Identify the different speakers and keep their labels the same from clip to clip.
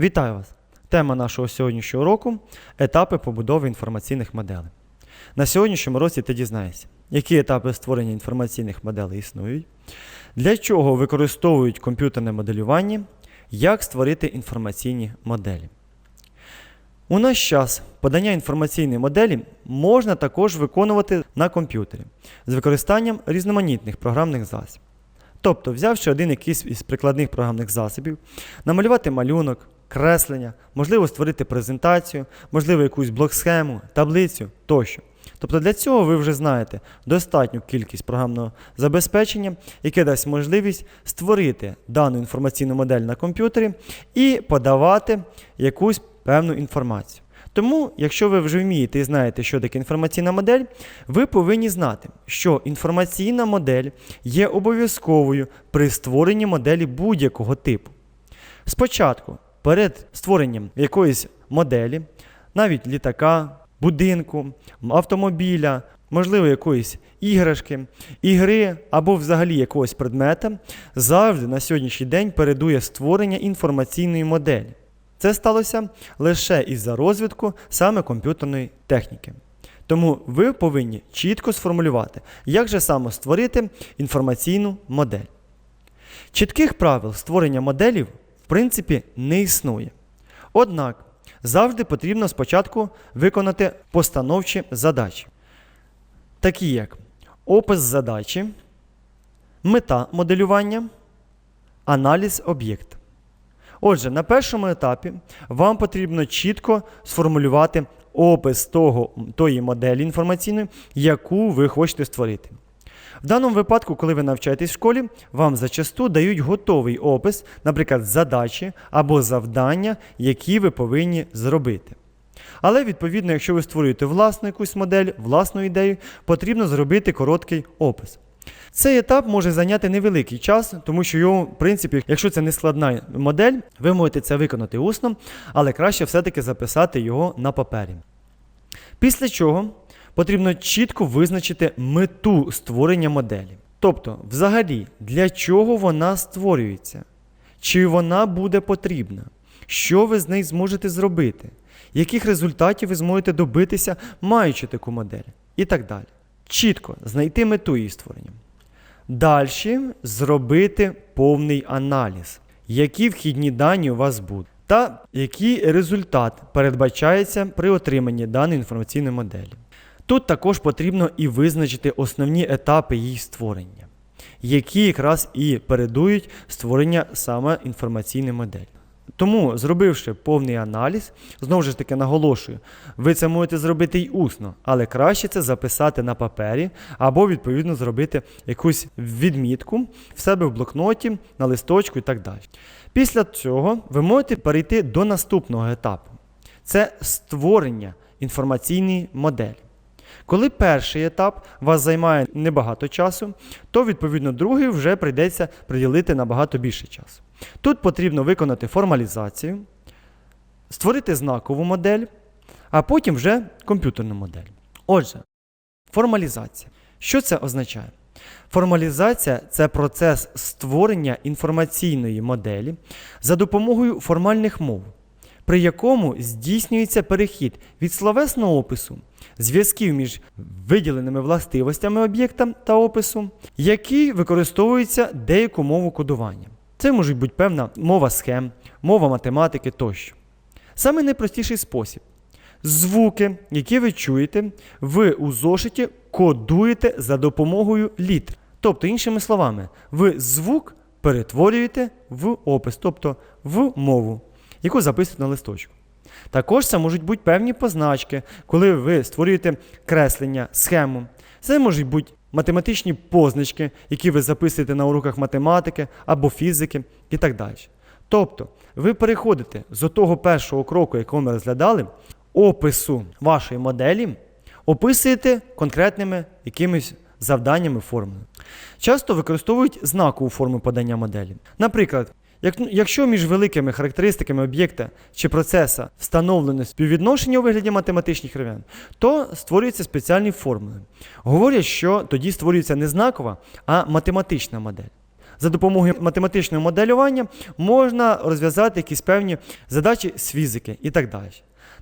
Speaker 1: Вітаю вас! Тема нашого сьогоднішнього уроку етапи побудови інформаційних моделей. На сьогоднішньому році ти дізнаєшся, які етапи створення інформаційних моделей існують, для чого використовують комп'ютерне моделювання, як створити інформаційні моделі. У наш час подання інформаційної моделі можна також виконувати на комп'ютері з використанням різноманітних програмних засобів. Тобто, взявши один якийсь із прикладних програмних засобів, намалювати малюнок, креслення, можливо, створити презентацію, можливо, якусь блок-схему, таблицю тощо. Тобто для цього ви вже знаєте достатню кількість програмного забезпечення, яке дасть можливість створити дану інформаційну модель на комп'ютері і подавати якусь певну інформацію. Тому, якщо ви вже вмієте і знаєте, що таке інформаційна модель, ви повинні знати, що інформаційна модель є обов'язковою при створенні моделі будь-якого типу. Спочатку, перед створенням якоїсь моделі, навіть літака, будинку, автомобіля, можливо, якоїсь іграшки, ігри або взагалі якогось предмета, завжди на сьогоднішній день передує створення інформаційної моделі. Це сталося лише із-за розвитку саме комп'ютерної техніки. Тому ви повинні чітко сформулювати, як же саме створити інформаційну модель. Чітких правил створення моделів, в принципі, не існує. Однак завжди потрібно спочатку виконати постановчі задачі, такі як опис задачі, мета моделювання, аналіз об'єкта. Отже, на першому етапі вам потрібно чітко сформулювати опис того, тої моделі інформаційної, яку ви хочете створити. В даному випадку, коли ви навчаєтесь в школі, вам зачасту дають готовий опис, наприклад, задачі або завдання, які ви повинні зробити. Але, відповідно, якщо ви створюєте власну якусь модель, власну ідею, потрібно зробити короткий опис. Цей етап може зайняти невеликий час, тому що його, в принципі, якщо це не складна модель, ви можете це виконати усно, але краще все-таки записати його на папері. Після чого потрібно чітко визначити мету створення моделі. Тобто, взагалі, для чого вона створюється, чи вона буде потрібна, що ви з нею зможете зробити, яких результатів ви зможете добитися, маючи таку модель, і так далі. Чітко знайти мету її створення. Далі зробити повний аналіз, які вхідні дані у вас будуть, та який результат передбачається при отриманні даної інформаційної моделі. Тут також потрібно і визначити основні етапи її створення, які якраз і передують створення саме інформаційної моделі. Тому, зробивши повний аналіз, знову ж таки наголошую, ви це можете зробити й усно, але краще це записати на папері або, відповідно, зробити якусь відмітку в себе в блокноті, на листочку і так далі. Після цього ви можете перейти до наступного етапу: це створення інформаційної моделі. Коли перший етап вас займає небагато часу, то відповідно другий вже прийдеться приділити набагато більше часу. Тут потрібно виконати формалізацію, створити знакову модель, а потім вже комп'ютерну модель. Отже, формалізація. Що це означає? Формалізація це процес створення інформаційної моделі за допомогою формальних мов, при якому здійснюється перехід від словесного опису, зв'язків між виділеними властивостями об'єкта та опису, які використовуються деяку мову кодування. Це можуть бути певна мова схем, мова математики тощо. Саме найпростіший спосіб. Звуки, які ви чуєте, ви у зошиті кодуєте за допомогою літер. Тобто, іншими словами, ви звук перетворюєте в опис, тобто в мову, яку записуєте на листочку. Також це можуть бути певні позначки, коли ви створюєте креслення, схему. Це можуть бути математичні позначки, які ви записуєте на уроках математики або фізики і так далі. Тобто, ви переходите з того першого кроку, якого ми розглядали, опису вашої моделі, описуєте конкретними якимись завданнями формами. Часто використовують знакову форму подання моделі. Наприклад, як- якщо між великими характеристиками об'єкта чи процеса встановлено співвідношення у вигляді математичних рівнян, то створюються спеціальні формули. Говорять, що тоді створюється не знакова, а математична модель. За допомогою математичного моделювання можна розв'язати якісь певні задачі з фізики і так далі.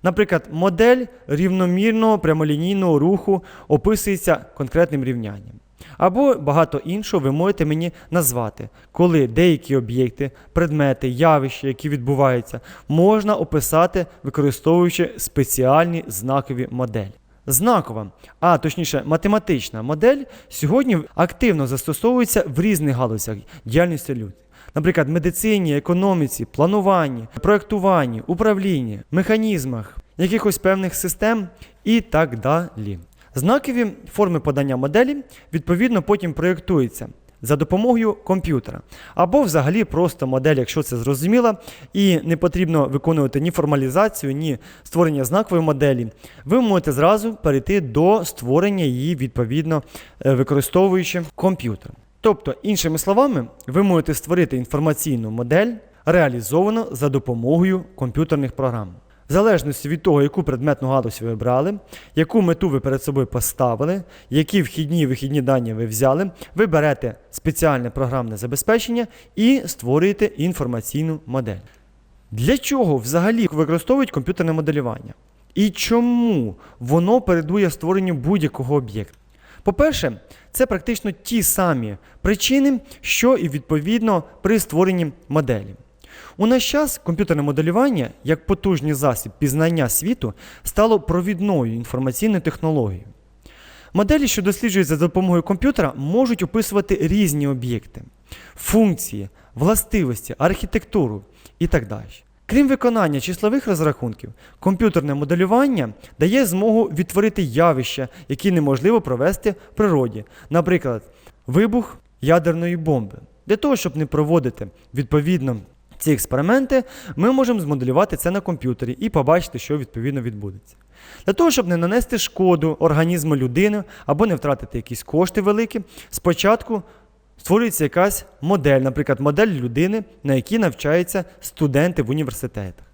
Speaker 1: Наприклад, модель рівномірного прямолінійного руху описується конкретним рівнянням. Або багато іншого ви можете мені назвати, коли деякі об'єкти, предмети, явища, які відбуваються, можна описати, використовуючи спеціальні знакові моделі. Знакова, а точніше математична модель сьогодні активно застосовується в різних галузях діяльності людей. Наприклад, медицині, економіці, плануванні, проєктуванні, управлінні, механізмах, якихось певних систем і так далі. Знакові форми подання моделі відповідно потім проєктуються за допомогою комп'ютера. Або взагалі просто модель, якщо це зрозуміло, і не потрібно виконувати ні формалізацію, ні створення знакової моделі, ви можете зразу перейти до створення її відповідно е, використовуючи комп'ютер. Тобто, іншими словами, ви можете створити інформаційну модель, реалізовану за допомогою комп'ютерних програм. В залежності від того, яку предметну галузь ви обрали, яку мету ви перед собою поставили, які вхідні і вихідні дані ви взяли, ви берете спеціальне програмне забезпечення і створюєте інформаційну модель. Для чого взагалі використовують комп'ютерне моделювання? І чому воно передує створенню будь-якого об'єкта? По-перше, це практично ті самі причини, що і відповідно при створенні моделі. У наш час комп'ютерне моделювання як потужний засіб пізнання світу стало провідною інформаційною технологією. Моделі, що досліджуються за допомогою комп'ютера, можуть описувати різні об'єкти, функції, властивості, архітектуру і так далі. Крім виконання числових розрахунків, комп'ютерне моделювання дає змогу відтворити явища, які неможливо провести в природі, наприклад, вибух ядерної бомби. Для того, щоб не проводити відповідно ці експерименти, ми можемо змоделювати це на комп'ютері і побачити, що відповідно відбудеться. Для того, щоб не нанести шкоду організму людини або не втратити якісь кошти великі, спочатку створюється якась модель, наприклад, модель людини, на якій навчаються студенти в університетах.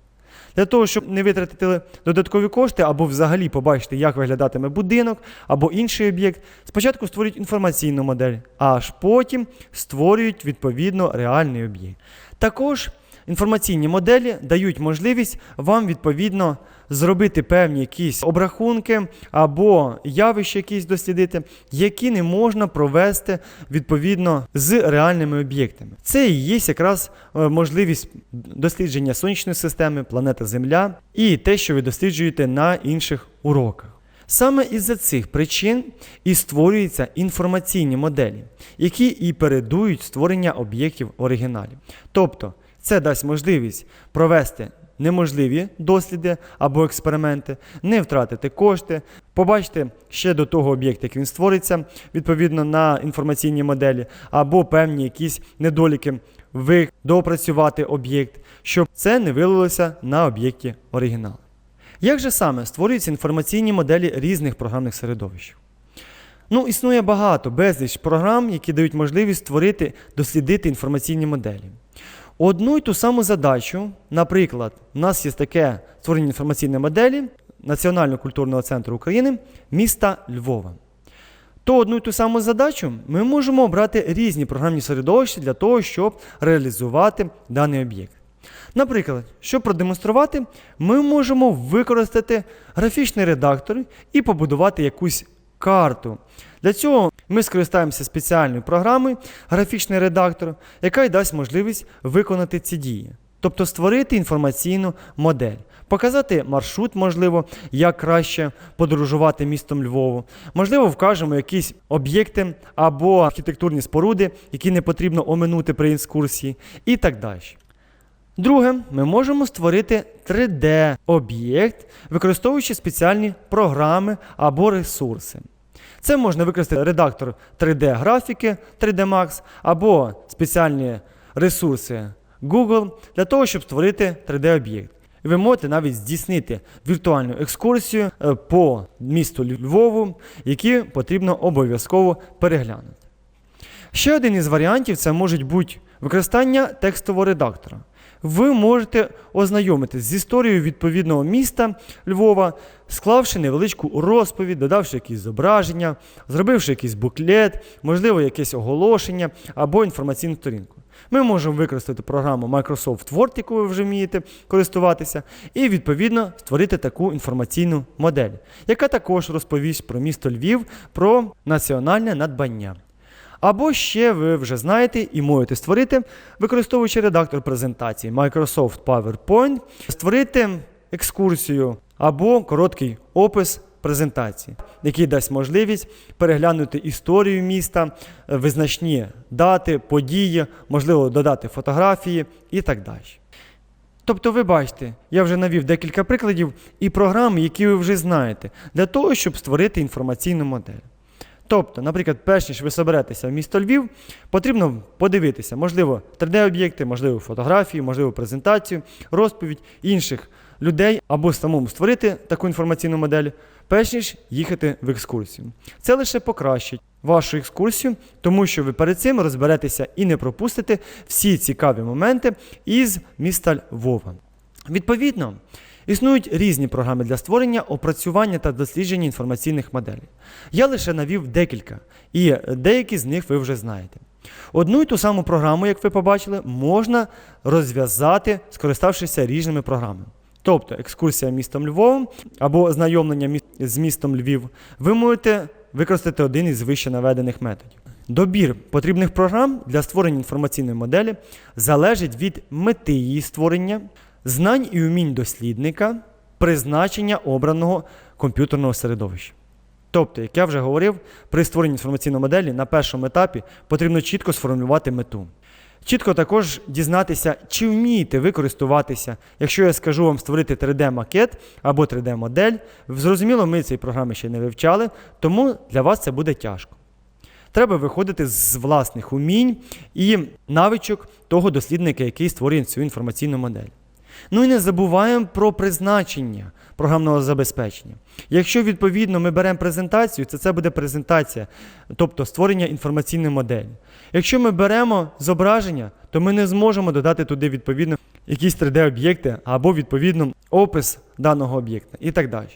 Speaker 1: Для того, щоб не витратити додаткові кошти, або взагалі побачити, як виглядатиме будинок або інший об'єкт, спочатку створюють інформаційну модель, аж потім створюють відповідно реальний об'єкт. Також інформаційні моделі дають можливість вам відповідно зробити певні якісь обрахунки або явища якісь дослідити, які не можна провести відповідно з реальними об'єктами. Це і є якраз е, можливість дослідження сонячної системи, планети Земля і те, що ви досліджуєте на інших уроках. Саме із-за цих причин і створюються інформаційні моделі, які і передують створення об'єктів оригіналів. Тобто, це дасть можливість провести неможливі досліди або експерименти, не втратити кошти, побачити ще до того об'єкт, як він створиться, відповідно на інформаційній моделі, або певні якісь недоліки, ви доопрацювати об'єкт, щоб це не вилилося на об'єкті оригіналу. Як же саме створюються інформаційні моделі різних програмних середовищ? Ну, існує багато, безліч програм, які дають можливість створити, дослідити інформаційні моделі. Одну й ту саму задачу, наприклад, у нас є таке створення інформаційної моделі Національного культурного центру України міста Львова. То одну й ту саму задачу ми можемо обрати різні програмні середовища для того, щоб реалізувати даний об'єкт. Наприклад, щоб продемонструвати, ми можемо використати графічний редактор і побудувати якусь карту. Для цього ми скористаємося спеціальною програмою графічний редактор, яка й дасть можливість виконати ці дії. Тобто створити інформаційну модель, показати маршрут, можливо, як краще подорожувати містом Львову. Можливо, вкажемо якісь об'єкти або архітектурні споруди, які не потрібно оминути при екскурсії, і так далі. Друге, ми можемо створити 3D-об'єкт, використовуючи спеціальні програми або ресурси. Це можна використати редактор 3D-графіки 3D Max або спеціальні ресурси Google для того, щоб створити 3D-об'єкт. І ви можете навіть здійснити віртуальну екскурсію е, по місту Львову, які потрібно обов'язково переглянути. Ще один із варіантів це може бути використання текстового редактора. Ви можете ознайомитись з історією відповідного міста Львова, склавши невеличку розповідь, додавши якісь зображення, зробивши якийсь буклет, можливо, якесь оголошення або інформаційну сторінку. Ми можемо використати програму Microsoft Word, яку ви вже вмієте користуватися, і відповідно створити таку інформаційну модель, яка також розповість про місто Львів, про національне надбання. Або ще ви вже знаєте і можете створити, використовуючи редактор презентації Microsoft PowerPoint, створити екскурсію або короткий опис презентації, який дасть можливість переглянути історію міста, визначні дати, події, можливо, додати фотографії і так далі. Тобто, ви бачите, я вже навів декілька прикладів і програм, які ви вже знаєте, для того, щоб створити інформаційну модель. Тобто, наприклад, перш ніж ви соберетеся в місто Львів, потрібно подивитися, можливо, 3D-об'єкти, можливо, фотографії, можливо, презентацію, розповідь інших людей або самому створити таку інформаційну модель, перш ніж їхати в екскурсію. Це лише покращить вашу екскурсію, тому що ви перед цим розберетеся і не пропустите всі цікаві моменти із міста Львова. Відповідно, існують різні програми для створення, опрацювання та дослідження інформаційних моделей. Я лише навів декілька, і деякі з них ви вже знаєте. Одну і ту саму програму, як ви побачили, можна розв'язати, скориставшися різними програмами. Тобто екскурсія містом Львовом або ознайомлення міс- з містом Львів, ви можете використати один із вище наведених методів. Добір потрібних програм для створення інформаційної моделі залежить від мети її створення, знань і умінь дослідника, призначення обраного комп'ютерного середовища. Тобто, як я вже говорив, при створенні інформаційної моделі на першому етапі потрібно чітко сформулювати мету. Чітко також дізнатися, чи вмієте ви користуватися. Якщо я скажу вам створити 3D-макет або 3D-модель, зрозуміло, ми цієї програми ще не вивчали, тому для вас це буде тяжко. Треба виходити з власних умінь і навичок того дослідника, який створює цю інформаційну модель. Ну і не забуваємо про призначення програмного забезпечення. Якщо відповідно ми беремо презентацію, то це буде презентація, тобто створення інформаційної моделі. Якщо ми беремо зображення, то ми не зможемо додати туди відповідно якісь 3D-об'єкти або відповідно опис даного об'єкта і так далі.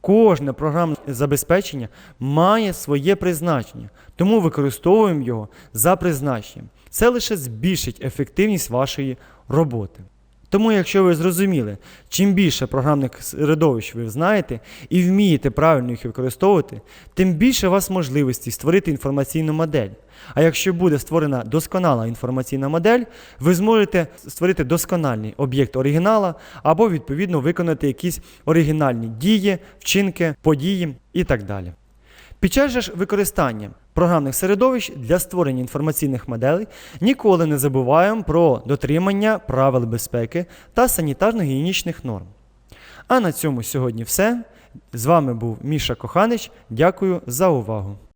Speaker 1: Кожне програмне забезпечення має своє призначення, тому використовуємо його за призначенням. Це лише збільшить ефективність вашої роботи. Тому, якщо ви зрозуміли, чим більше програмних середовищ ви знаєте і вмієте правильно їх використовувати, тим більше у вас можливостей створити інформаційну модель. А якщо буде створена досконала інформаційна модель, ви зможете створити доскональний об'єкт оригінала або відповідно виконати якісь оригінальні дії, вчинки, події і так далі. Під час же ж використання програмних середовищ для створення інформаційних моделей ніколи не забуваємо про дотримання правил безпеки та санітарно-гігієнічних норм. А на цьому сьогодні все. З вами був Міша Коханич. Дякую за увагу.